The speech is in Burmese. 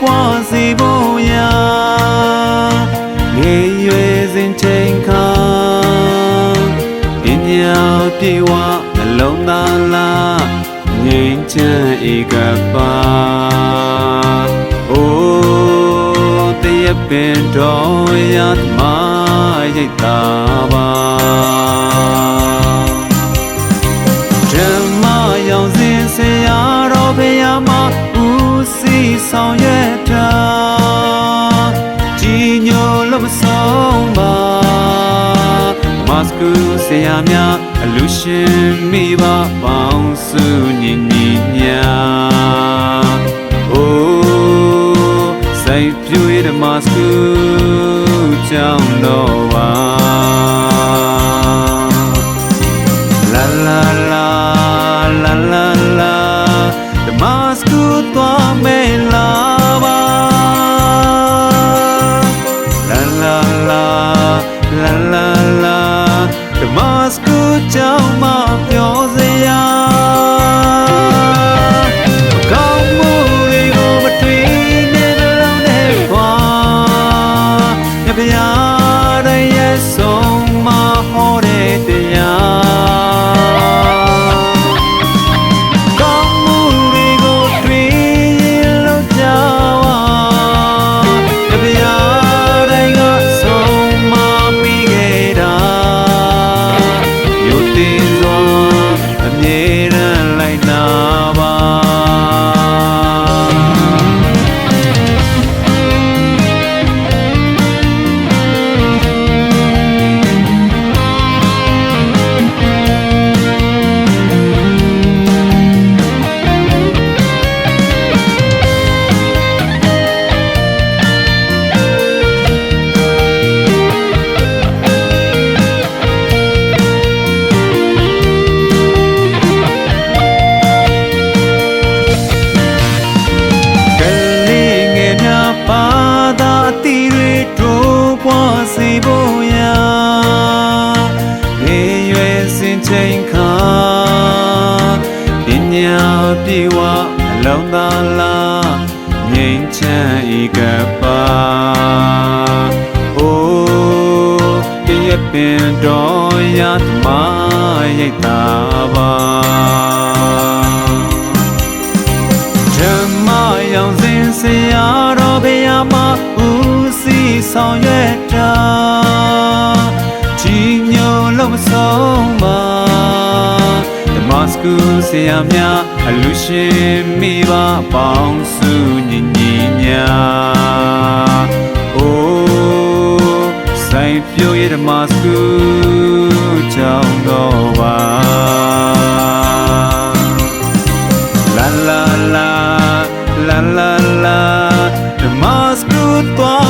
ပွားစေဖို့ရာငယ်ရွယ်စဉ်ချိန်ခါပညာပြေဝအလုံးသားလားငြိမ်းချမ်းဧကပါအိုးတရပင်တော်ရသမာရိတ်တာပါဓမ္မရောင်စဉ်ဆရာတော်ဘုရားမှာဦးစီဆောင် ရှင်မိဘပေါင်းစုညီညီညာအိုစိတ်ပြည့်ဓမ္မစကူကြောင်းတော်ပါ ညာပြေဝအလုံးသာလားငြိမ်းချမ်းဤကပါအိုးပြည့်ပင်တော်ရသမားရိတ်တာပါဓမ္မရောင်စင်ဆရာတော်ဘုရားမှာဦးစီးဆောင်ရွက်တာ ကူဆရာများအလူရှင်မိဘပေါင်းစုညီညီညာအိုးဆိုင်ပြိုရဓမ္မစကူကြောင်းတော်ပါလာလာလာလာလာလာဓမ္မစကူသွား